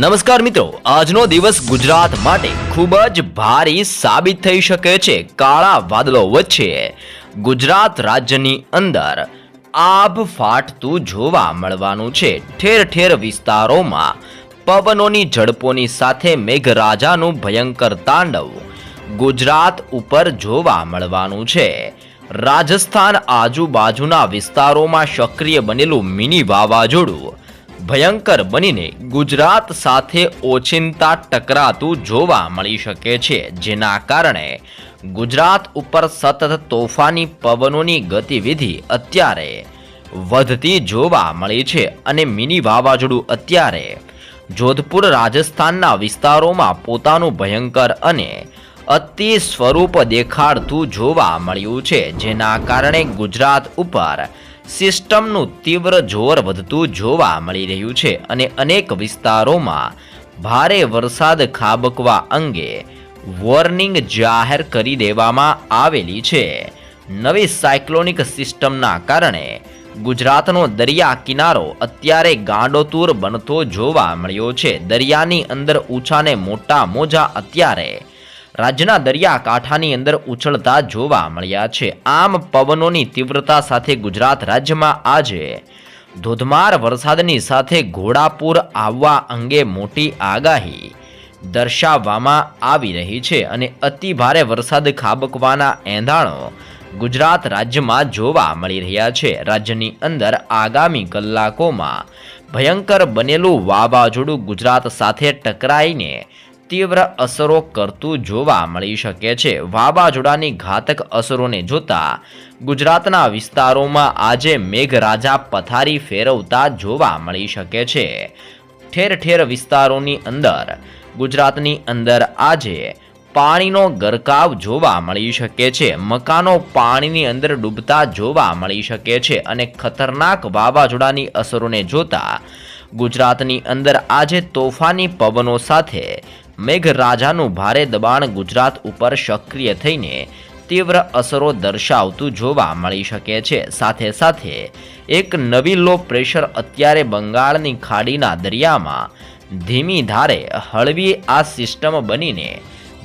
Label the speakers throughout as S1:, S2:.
S1: નમસ્કાર મિત્રો, આજનો દિવસ ગુજરાત માટે ખૂબ જ ભારી સાબિત થઈ શકે છે કાળા વાદળો વચ્ચે. ગુજરાત રાજ્યની અંદર આભ ફાટતું જોવા મળવાનું છે. ઠેર ઠેર વિસ્તારોમાં પવનોની ઝડપોની સાથે મેઘરાજાનું ભયંકર તાંડવ ગુજરાત ઉપર જોવા મળવાનું છે. રાજસ્થાન આજુબાજુના વિસ્તારોમાં સક્રિય બનેલું મિની વાવાઝોડું ભયંકર બનીને ગુજરાત સાથે ઓચિંતા ટકરાતું જોવા મળી શકે છે. જેના કારણે ગુજરાત ઉપર સતત તોફાની પવનોની ગતિવિધિ અત્યારે વધતી જોવા મળી છે અને મિની વાવાઝોડું અત્યારે જોધપુર રાજસ્થાનના વિસ્તારોમાં પોતાનું ભયંકર અને અતિ સ્વરૂપ દેખાડતું જોવા મળ્યું છે. જેના કારણે ગુજરાત ઉપર સિસ્ટમનું તીવ્ર જોર વધતું જોવા મળી રહ્યું છે અને અનેક વિસ્તારોમાં ભારે વરસાદ ખાબકવા અંગે વોર્નિંગ જાહેર કરી દેવામાં આવેલી છે. નવી સાયક્લોનિક સિસ્ટમના કારણે ગુજરાતનો દરિયા કિનારો અત્યારે ગાંડોતૂર બનતો જોવા મળ્યો છે. દરિયાની અંદર ઊંચાને મોટા મોજા અત્યારે રાજ્યના દરિયાકાંઠાની અંદર ઉછળતા જોવા મળ્યા છે. આમ પવનોની તીવ્રતા સાથે ગુજરાત રાજ્યમાં આજે ધોધમાર વરસાદની સાથે ઘોડાપૂર આવવા અંગે મોટી આગાહી દર્શાવવામાં આવી રહી છે અને અતિ ભારે વરસાદ ખાબકવાના એંધાણો ગુજરાત રાજ્યમાં જોવા મળી રહ્યા છે. રાજ્યની અંદર આગામી કલાકોમાં ભયંકર બનેલું વાવાઝોડું ગુજરાત સાથે ટકરાઈને તીવ્ર અસરો કરતું જોવા મળી શકે છે. વાવાઝોડાની ઘાતક અસરોને જોતા ગુજરાતના વિસ્તારોમાં આજે મેઘરાજા પથારી ફેરવતા જોવા મળી શકે છે. ઠેર ઠેર વિસ્તારોની અંદર, ગુજરાતની અંદર આજે પાણીનો ગરકાવ જોવા મળી શકે છે. મકાનો પાણીની અંદર ડૂબતા જોવા મળી શકે છે અને ખતરનાક વાવાઝોડાની અસરોને જોતા ગુજરાતની અંદર આજે તોફાની પવનો સાથે મેઘરાજાનું ભારે દબાણ ગુજરાત ઉપર સક્રિય થઈને તીવ્ર અસરો દર્શાવતું જોવા મળી શકે છે. સાથે સાથે એક નવી લો પ્રેશર અત્યારે બંગાળની ખાડીના દરિયામાં ધીમી ધારે હળવી આ સિસ્ટમ બનીને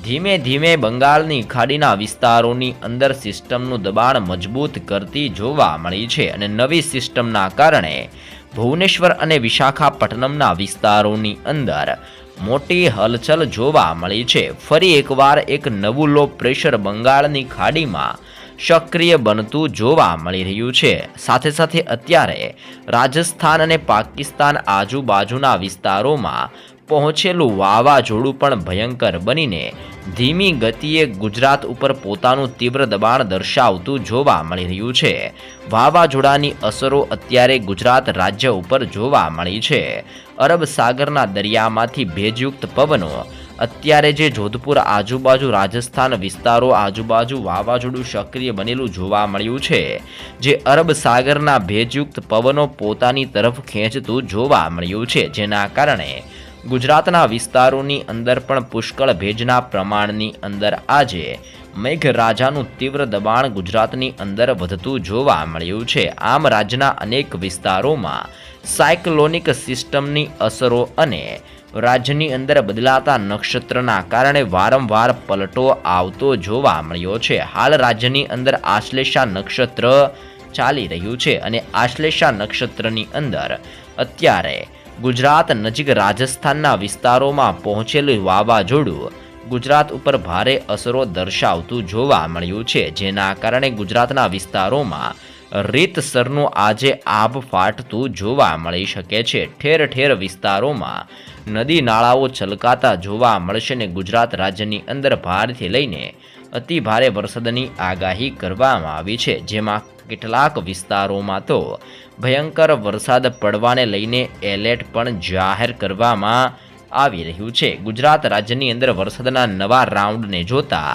S1: ધીમે ધીમે બંગાળની ખાડીના વિસ્તારોની અંદર સિસ્ટમનું દબાણ મજબૂત કરતી જોવા મળી છે અને નવી સિસ્ટમના કારણે ભુવનેશ્વર અને વિશાખાપટ્ટનમના વિસ્તારોની અંદર મોટી હલચલ જોવા મળી છે. ફરી એકવાર એક નવું લો પ્રેશર બંગાળની ખાડીમાં સક્રિય બનતું જોવા મળી રહ્યું છે. સાથે સાથે અત્યારે રાજસ્થાન અને પાકિસ્તાન આજુબાજુના વિસ્તારોમાં પહોંચેલું વાવાઝોડું પણ ભયંકર બનીને ધીમી ગતિએ ગુજરાત ઉપર પોતાનું તીવ્ર દબાણ દર્શાવતું જોવા મળી રહ્યું છે. વાવાઝોડાની અસરો અત્યારે ગુજરાત રાજ્ય ઉપર જોવા મળી છે. અરબ સાગરના દરિયામાંથી ભેજયુક્ત પવનો, અત્યારે જે જોધપુર આજુબાજુ રાજસ્થાન વિસ્તારો આજુબાજુ વાવાઝોડું સક્રિય બનેલું જોવા મળ્યું છે, જે અરબ સાગરના ભેજયુક્ત પવનો પોતાની તરફ ખેંચતું જોવા મળ્યું છે, જેના કારણે ગુજરાતના વિસ્તારોની અંદર પણ પુષ્કળ ભેજના પ્રમાણની અંદર આજે મેઘરાજાનું તીવ્ર દબાણ ગુજરાતની અંદર વધતું જોવા મળ્યું છે. આમ રાજ્યના અનેક વિસ્તારોમાં સાયક્લોનિક સિસ્ટમની અસરો અને રાજ્યની અંદર બદલાતા નક્ષત્રના કારણે વારંવાર પલટો આવતો જોવા મળ્યો છે. હાલ રાજ્યની અંદર આશ્લેષા નક્ષત્ર ચાલી રહ્યું છે અને આશ્લેષા નક્ષત્રની અંદર અત્યારે ગુજરાત નજીક રાજસ્થાનના વિસ્તારોમાં પહોંચેલું વાવાઝોડું ગુજરાત ઉપર ભારે અસરો દર્શાવતું જોવા મળ્યું છે, જેના કારણે ગુજરાતના વિસ્તારોમાં રીતસરનું આજે આબ ફાટતું જોવા મળી શકે છે. ઠેર ઠેર વિસ્તારોમાં નદી નાળાઓ છલકાતા જોવા મળશે ને ગુજરાત રાજ્યની અંદર ભારેથી લઈને અતિ ભારે વરસાદની આગાહી કરવામાં આવી છે, જેમાં કેટલાક વિસ્તારોમાં તો ભયંકર વરસાદ પડવાને લઈને એલર્ટ પણ જાહેર કરવામાં આવી રહ્યું છે. ગુજરાત રાજ્યની અંદર વરસાદના નવા રાઉન્ડને જોતા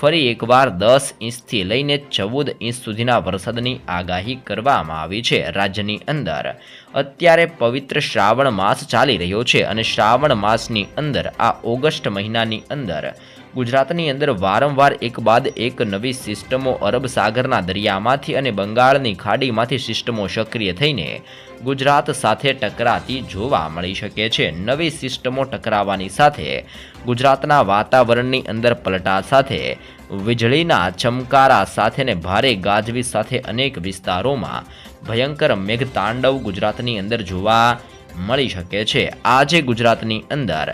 S1: ફરી એકવાર દસ ઇંચથી લઈને ચૌદ ઇંચ સુધીના વરસાદની આગાહી કરવામાં આવી છે. રાજ્યની અંદર અત્યારે પવિત્ર શ્રાવણ માસ ચાલી રહ્યો છે અને શ્રાવણ માસની અંદર આ ઓગસ્ટ મહિનાની અંદર ગુજરાતની અંદર વારંવાર એક બાદ એક નવી સિસ્ટમો અરબ સાગરના દરિયામાંથી અને બંગાળની ખાડીમાંથી સિસ્ટમો સક્રિય થઈને ગુજરાત સાથે ટકરાતી જોવા મળી શકે છે. નવી સિસ્ટમો ટકરાવાની સાથે ગુજરાતના વાતાવરણની અંદર પલટા સાથે, વીજળીના ચમકારા સાથે ને ભારે ગાજવીજ સાથે અનેક વિસ્તારોમાં ભયંકર મેઘતાંડવ ગુજરાતની અંદર જોવા મળી શકે છે. આજે ગુજરાતની અંદર,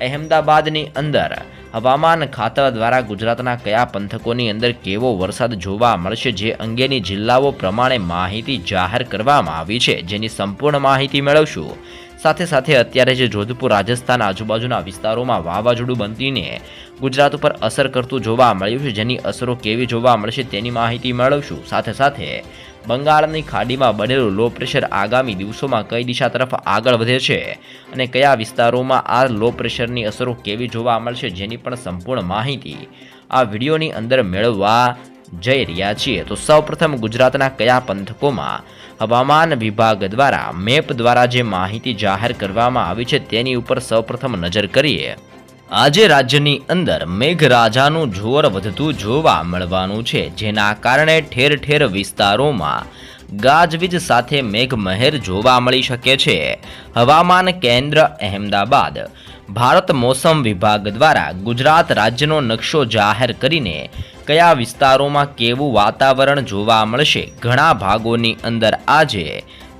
S1: અહેમદાબાદની અંદર હવામાન ખાતા દ્વારા ગુજરાતના કયા પંથકોની અંદર કેવો વરસાદ જોવા મળશે જે અંગેની જિલ્લાઓ પ્રમાણે માહિતી જાહેર કરવામાં આવી છે, જેની સંપૂર્ણ માહિતી મેળવશું. સાથે સાથે અત્યારે જે જોધપુર, રાજસ્થાન આજુબાજુના વિસ્તારોમાં વાવાઝોડું બનતીને ગુજરાત ઉપર અસર કરતું જોવા મળ્યું છે, જેની અસરો કેવી જોવા મળશે તેની માહિતી મેળવશું. સાથે સાથે બંગાળની ખાડીમાં બનેલું લો પ્રેશર આગામી દિવસોમાં કઈ દિશા તરફ આગળ વધે છે અને કયા વિસ્તારોમાં આ લો પ્રેશરની અસરો કેવી જોવા મળશે જેની પણ સંપૂર્ણ માહિતી આ વિડીયોની અંદર મેળવવા જઈ રહ્યા છીએ. તો સૌપ્રથમ ગુજરાતના કયા પંથકોમાં હવામાન વિભાગ દ્વારા મેપ દ્વારા જે માહિતી જાહેર કરવામાં આવી છે તેની ઉપર સૌપ્રથમ નજર કરીએ. આજે રાજ્યની અંદર મેઘરાજાનું જોર વધતું જોવા મળવાનું છે, જેના કારણે ઠેર ઠેર વિસ્તારોમાં ગાજવીજ સાથે મેઘમહેર જોવા મળી શકે છે. હવામાન કેન્દ્ર અહેમદાબાદ. ભારત મોસમ વિભાગ દ્વારા ગુજરાત રાજ્યનો નકશો જાહેર કરીને કયા વિસ્તારોમાં કેવું વાતાવરણ જોવા મળશે, ઘણા ભાગોની અંદર આજે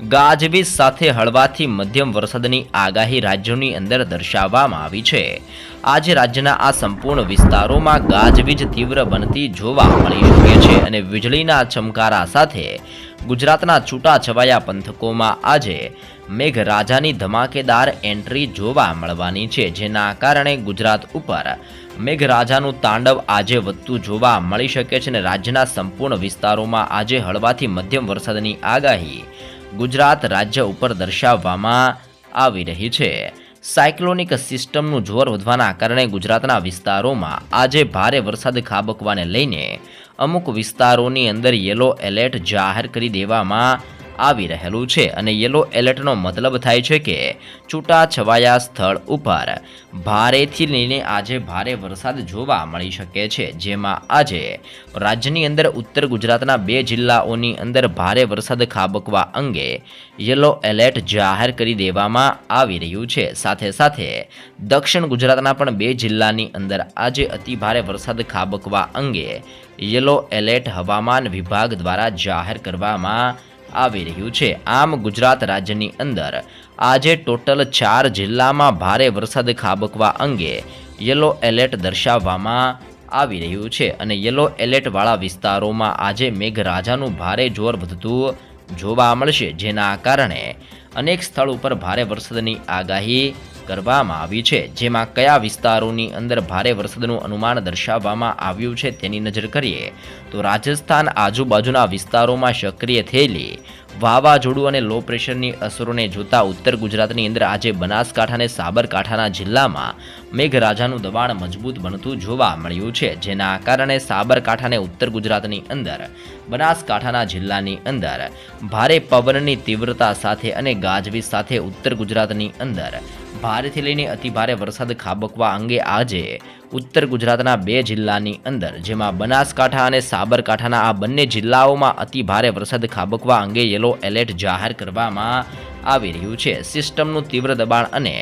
S1: ગાજવીજ સાથે હળવાથી મધ્યમ વરસાદની આગાહી રાજ્યોની અંદર દર્શાવવામાં આવી છે. આજે રાજ્યના આ સંપૂર્ણ વિસ્તારોમાં ગાજવીજ તીવ્ર બનતી જોવા મળી શકે છે અને વીજળીના ચમકારા સાથે ગુજરાતના છૂટાછવાયા પંથકોમાં આજે મેઘરાજાની ધમાકેદાર એન્ટ્રી જોવા મળવાની છે, જેના કારણે ગુજરાત ઉપર મેઘરાજાનું તાંડવ આજે વધતું જોવા મળી શકે છે અને રાજ્યના સંપૂર્ણ વિસ્તારોમાં આજે હળવાથી મધ્યમ વરસાદની આગાહી ગુજરાત રાજ્ય ઉપર દર્શાવવામાં આવી રહી છે. સાયક્લોનિક સિસ્ટમનું જોર વધવાના કારણે ગુજરાતના વિસ્તારોમાં આજે ભારે વરસાદ ખાબકવાને લઈને અમુક વિસ્તારોની અંદર યલો એલર્ટ જાહેર કરી દેવામાં આવી રહેલું છે અને યલો એલર્ટનો મતલબ થાય છે કે છૂટા છવાયા સ્થળ ઉપર ભારેથી લઈને આજે ભારે વરસાદ જોવા મળી શકે છે. જેમાં આજે રાજ્યની અંદર ઉત્તર ગુજરાતના બે જિલ્લાઓની અંદર ભારે વરસાદ ખાબકવા અંગે યલો એલર્ટ જાહેર કરી દેવામાં આવી રહ્યું છે. સાથે સાથે દક્ષિણ ગુજરાતના પણ બે જિલ્લાની અંદર આજે અતિ ભારે વરસાદ ખાબકવા અંગે યલો એલર્ટ હવામાન વિભાગ દ્વારા જાહેર કરવામાં આવી રહ્યું છે. આમ ગુજરાત રાજ્યની અંદર આજે ટોટલ ચાર જિલ્લામાં ભારે વરસાદ ખાબકવા અંગે યલો એલર્ટ દર્શાવવામાં આવી રહ્યું છે અને યલો એલર્ટવાળા વિસ્તારોમાં આજે મેઘરાજાનું ભારે જોર વધતું જોવા મળશે, જેના કારણે અનેક સ્થળ ઉપર ભારે વરસાદની આગાહી કરવામાં આવી છે, જેમાં કયા વિસ્તારોની અંદર ભારે વરસાદનું અનુમાન દર્શાવવામાં આવ્યું છે તેની નજર કરીએ, તો રાજસ્થાન આજુબાજુના વિસ્તારોમાં સક્રિય થયેલી વાવાઝોડું અને લો પ્રેશરની અસરોને જોતા ઉત્તર ગુજરાતની અંદર આજે બનાસકાંઠા અને સાબરકાંઠાના જિલ્લામાં મેઘરાજાનું દબાણ મજબૂત બનતું જોવા મળ્યું છે, જેના કારણે સાબરકાંઠા અને ઉત્તર ગુજરાતની અંદર, બનાસકાંઠાના જિલ્લાની અંદર, ભારે પવનની તીવ્રતા સાથે અને ગાજવીજ સાથે ઉત્તર ગુજરાતની અંદર ભારેથી લઈને અતિભારે વરસાદ ખાબકવા અંગે આજે ઉત્તર ગુજરાતના બે જિલ્લાની અંદર, જેમાં બનાસકાંઠા અને સાબરકાંઠાના આ બંને જિલ્લાઓમાં અતિ ભારે વરસાદ ખાબકવા અંગે યલો એલર્ટ જાહેર કરવામાં આવી રહ્યું છે. સિસ્ટમનું તીવ્ર દબાણ અને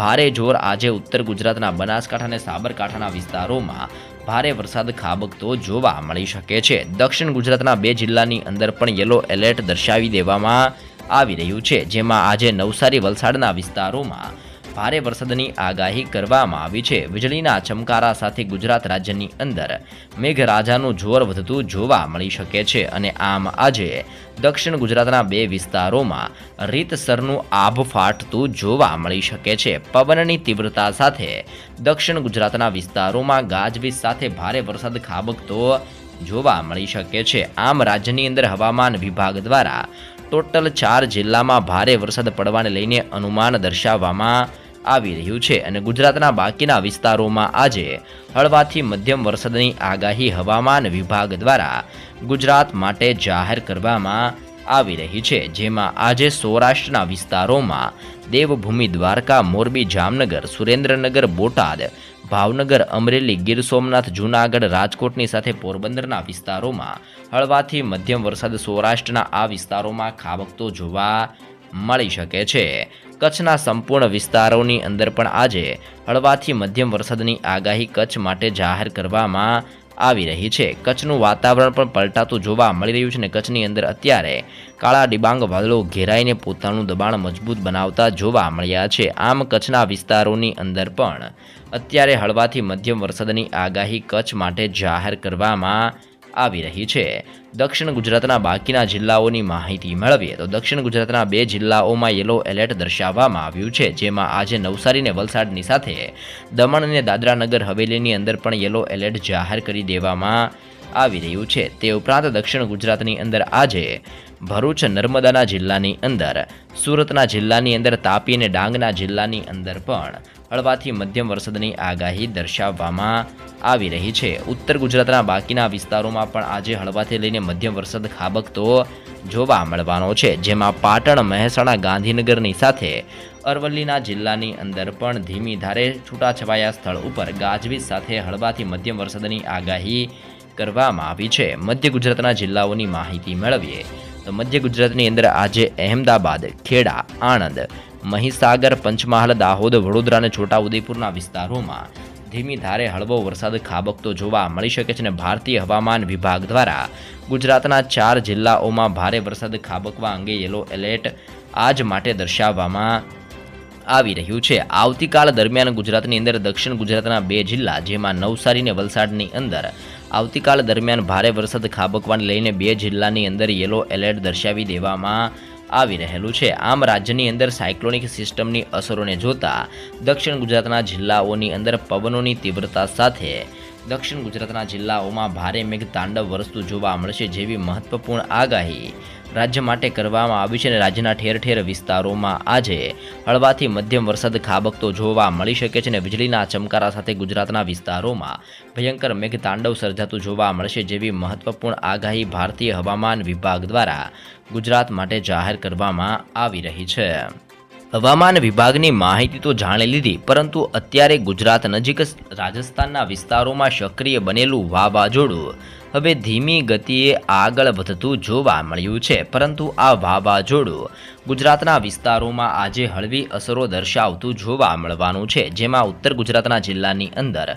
S1: ભારે જોર આજે ઉત્તર ગુજરાતના બનાસકાંઠા અને સાબરકાંઠાના વિસ્તારોમાં ભારે વરસાદ ખાબકતો જોવા મળી શકે છે. દક્ષિણ ગુજરાતના બે જિલ્લાની અંદર પણ યલો એલર્ટ દર્શાવી દેવામાં આવી રહ્યું છે, જેમાં આજે નવસારી વલસાડના વિસ્તારોમાં ભારે વરસાદની આગાહી કરવામાં આવી છે. વીજળીના ચમકારા સાથે ગુજરાત રાજ્યની અંદર મેઘરાજાનું જોર વધતું જોવા મળી શકે છે અને આમ આજે દક્ષિણ ગુજરાતના બે વિસ્તારોમાં રીતસરનું આભ ફાટતું જોવા મળી શકે છે. પવનની તીવ્રતા સાથે દક્ષિણ ગુજરાતના વિસ્તારોમાં ગાજવીજ સાથે ભારે વરસાદ ખાબકતો જોવા મળી શકે છે. આમ રાજ્યની અંદર હવામાન વિભાગ દ્વારા ટોટલ ચાર જિલ્લામાં ભારે વરસાદ પડવાને લઈને અનુમાન દર્શાવવામાં આવી રહ્યું છે અને ગુજરાતના બાકીના વિસ્તારોમાં આજે હળવાથી મધ્યમ વરસાદની આગાહી હવામાન વિભાગ દ્વારા ગુજરાત માટે જાહેર કરવામાં આવી રહી છે, જેમાં આજે સૌરાષ્ટ્રના વિસ્તારોમાં દેવભૂમિ દ્વારકા, મોરબી, જામનગર, સુરેન્દ્રનગર, બોટાદ ભાવનગર, અમરેલી, ગીર સોમનાથ, જૂનાગઢ, રાજકોટની સાથે પોરબંદરના વિસ્તારોમાં હળવાથી મધ્યમ વરસાદ સૌરાષ્ટ્રના આ વિસ્તારોમાં ખાબકતો જોવા મળી શકે છે. કચ્છના સંપૂર્ણ વિસ્તારોની અંદર પણ આજે હળવાથી મધ્યમ વરસાદની આગાહી કચ્છ માટે જાહેર કરવામાં આવી રહી છે. કચ્છનું વાતાવરણ પણ પલટાતું જોવા મળી રહ્યું છે અને કચ્છની અંદર અત્યારે કાળા ડિબાંગ વાદળો ઘેરાઈને પોતાનું દબાણ મજબૂત બનાવતા જોવા મળ્યા છે. આમ કચ્છના વિસ્તારોની અંદર પણ અત્યારે હળવાથી મધ્યમ વરસાદની આગાહી કચ્છ માટે જાહેર કરવામાં આવી રહી છે. દક્ષિણ ગુજરાતના બાકીના જિલ્લાઓની માહિતી મેળવીએ તો દક્ષિણ ગુજરાતના બે જિલ્લાઓમાં યલો એલર્ટ દર્શાવવામાં આવ્યું છે, જેમાં આજે નવસારી અને વલસાડની સાથે દમણ અને દાદરાનગર હવેલીની અંદર પણ યલો એલર્ટ જાહેર કરી દેવામાં આવી રહ્યું છે. તે ઉપરાંત દક્ષિણ ગુજરાતની અંદર આજે ભરૂચ નર્મદાના જિલ્લાની અંદર. સુરતના જિલ્લાની અંદર તાપી અને ડાંગના જિલ્લાની અંદર પણ હળવાથી મધ્યમ વરસાદની આગાહી દર્શાવવામાં આવી રહી છે. ઉત્તર ગુજરાતના બાકીના વિસ્તારોમાં પણ આજે હળવાથી લઈને મધ્યમ વરસાદ ખાબકતો જોવા મળવાનો છે. જેમાં પાટણ, મહેસાણા, ગાંધીનગરની સાથે અરવલ્લીના જિલ્લાની અંદર પણ ધીમી ધારે છૂટાછવાયા સ્થળ ઉપર ગાજવીજ સાથે હળવાથી મધ્યમ વરસાદની આગાહી કરવામાં આવી છે. મધ્ય ગુજરાતના જિલ્લાઓની માહિતી મેળવીએ તો મધ્ય ગુજરાતની અંદર આજે અહેમદાબાદ, ખેડા, આણંદ, મહીસાગર, પંચમહાલ, દાહોદ, વડોદરા અને છોટાઉદેપુરના વિસ્તારોમાં ધીમી ધારે હળવો વરસાદ ખાબકતો જોવા મળી શકે છે અને ભારતીય હવામાન વિભાગ દ્વારા ગુજરાતના ચાર જિલ્લાઓમાં ભારે વરસાદ ખાબકવા અંગે યલો એલર્ટ આજ માટે દર્શાવવામાં આવી રહ્યું છે. આવતીકાલ દરમિયાન ગુજરાતની અંદર દક્ષિણ ગુજરાતના બે જિલ્લા, જેમાં નવસારી અને વલસાડની અંદર આવતીકાલ દરમિયાન ભારે વરસાદ ખાબકવાને લઈને બે જિલ્લાની અંદર યલો એલર્ટ દર્શાવી દેવામાં આવી રહેલું છે. આમ રાજ્યની અંદર સાયક્લોનિક સિસ્ટમની અસરોને જોતા દક્ષિણ ગુજરાતના જિલ્લાઓની અંદર પવનોની તીવ્રતા સાથે દક્ષિણ ગુજરાતના જિલ્લાઓમાં ભારે મેઘ તાંડવ વરસતું જોવા મળશે જેવી મહત્વપૂર્ણ આગાહી રાજ્ય માટે કરવામાં આવી છે અને રાજ્યના ઠેર ઠેર વિસ્તારોમાં આજે હળવાથી મધ્યમ વરસાદ ખાબકતો જોવા મળી શકે છે અને વીજળીના ચમકારા સાથે ગુજરાતના વિસ્તારોમાં ભયંકર મેઘ તાંડવ સર્જાતું જોવા મળશે જેવી મહત્વપૂર્ણ આગાહી ભારતીય હવામાન વિભાગ દ્વારા ગુજરાત માટે જાહેર કરવામાં આવી રહી છે. હવામાન વિભાગની માહિતી તો જાણી લીધી, પરંતુ અત્યારે ગુજરાત નજીક રાજસ્થાનના વિસ્તારોમાં સક્રિય બનેલું વાવાઝોડું હવે ધીમી ગતિએ આગળ વધતું જોવા મળ્યું છે, પરંતુ આ વાવાઝોડું ગુજરાતના વિસ્તારોમાં આજે હળવી અસરો દર્શાવતું જોવા મળવાનું છે, જેમાં ઉત્તર ગુજરાતના જિલ્લાની અંદર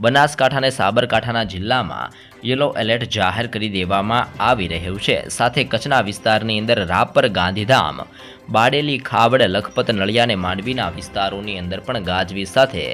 S1: બનાસકાંઠા અને સાબરકાંઠાના જિલ્લામાં યલો એલર્ટ જાહેર કરી દેવામાં આવી રહ્યું છે. સાથે કચ્છના વિસ્તારની અંદર રાપર, ગાંધીધામ, બાડેલી, ખાવડ, લખપત, નળિયા અને માંડવીના વિસ્તારોની અંદર પણ ગાજવીજ સાથે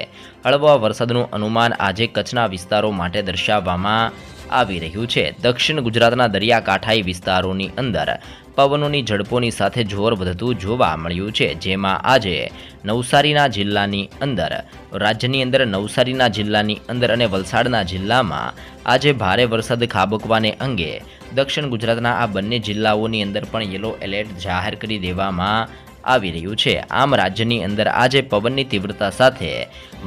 S1: હળવા વરસાદનું અનુમાન આજે કચ્છના વિસ્તારો માટે દર્શાવવામાં આવી રહ્યું છે. દક્ષિણ ગુજરાતના દરિયાકાંઠાઈ વિસ્તારોની અંદર પવનોની ઝડપોની સાથે જોર વધતું જોવા મળ્યું છે, જેમાં આજે નવસારીના જિલ્લાની અંદર, રાજ્યની અંદર નવસારીના જિલ્લાની અંદર અને વલસાડના જિલ્લામાં આજે ભારે વરસાદ ખાબકવાને અંગે દક્ષિણ ગુજરાતના આ બંને જિલ્લાઓની અંદર પણ યલો એલર્ટ જાહેર કરી દેવામાં આવી રહ્યું છે. આમ રાજ્યની અંદર આજે પવનની તીવ્રતા સાથે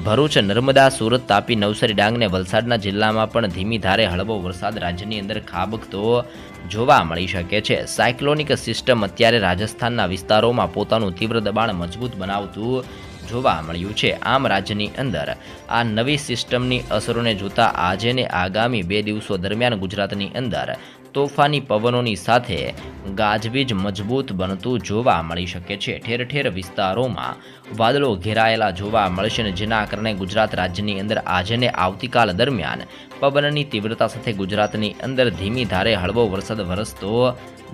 S1: ભરૂચ, નર્મદા, સુરત, તાપી, નવસારી ડાંગ અને વલસાડના જિલ્લામાં પણ ધીમી ધારે હળવો વરસાદ રાજ્યની અંદર ખાબકતો જોવા મળી શકે છે. સાયક્લોનિક સિસ્ટમ અત્યારે રાજસ્થાનના વિસ્તારોમાં પોતાનું તીવ્ર દબાણ મજબૂત બનાવતું જોવા મળ્યું છે. આમ રાજ્યની અંદર આ નવી સિસ્ટમની અસરોને જોતા આજે ને આગામી બે દિવસો દરમિયાન ગુજરાતની અંદર તોફાની પવનોની સાથે ગાજવીજ મજબૂત બનતું જોવા મળી શકે છે. ઠેર ઠેર વિસ્તારોમાં વાદળો ઘેરાયેલા જોવા મળશે અને જેના કારણે ગુજરાત રાજ્યની અંદર આજે ને આવતીકાલ દરમિયાન પવનની તીવ્રતા સાથે ગુજરાતની અંદર ધીમી ધારે હળવો વરસાદ વરસતો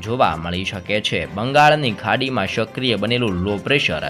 S1: જોવા મળી શકે છે. બંગાળની ખાડીમાં સક્રિય બનેલું લો પ્રેશર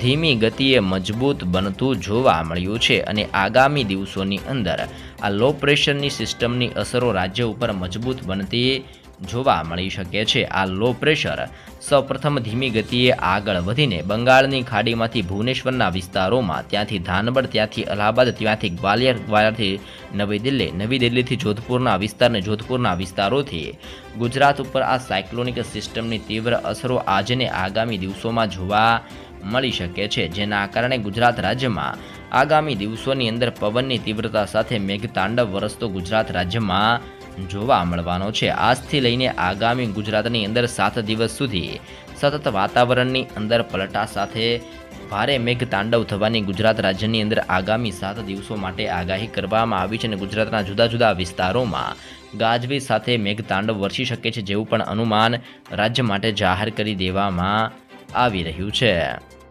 S1: ધીમી ગતિએ મજબૂત બનતું જોવા મળ્યું છે અને આગામી દિવસોની અંદર આ લો પ્રેશરની સિસ્ટમની અસરો રાજ્ય ઉપર મજબૂત બનતી જોવા મળી શકે છે. આ લો પ્રેશર સૌપ્રથમ ધીમી ગતિએ આગળ વધીને બંગાળની ખાડીમાંથી ભુવનેશ્વરના વિસ્તારોમાં ત્યાંથી ધાનબડ ત્યાંથી અલ્હાબાદ, ત્યાંથી ગ્વાલિયર, ગ્વાલિયરથી નવી દિલ્હી, નવી દિલ્હીથી જોધપુરના વિસ્તારને જોધપુરના વિસ્તારોથી ગુજરાત ઉપર આ સાયક્લોનિક સિસ્ટમની તીવ્ર અસરો આજને આગામી દિવસોમાં જોવા મળી શકે છે, જેના કારણે ગુજરાત રાજ્યમાં આગામી દિવસોની અંદર પવનની તીવ્રતા સાથે મેઘતાંડવ વરસતો ગુજરાત રાજ્યમાં જોવા મળવાનો છે. આજથી લઈને આગામી ગુજરાતની અંદર સાત દિવસ સુધી સતત વાતાવરણની અંદર પલટા સાથે ભારે મેઘ તાંડવ થવાની ગુજરાત રાજ્યની અંદર આગામી સાત દિવસો માટે આગાહી કરવામાં આવી છે અને ગુજરાતના જુદા જુદા વિસ્તારોમાં ગાજવીજ સાથે મેઘ તાંડવ વરસી શકે છે જેવું પણ અનુમાન રાજ્ય માટે જાહેર કરી દેવામાં આવી રહ્યું છે.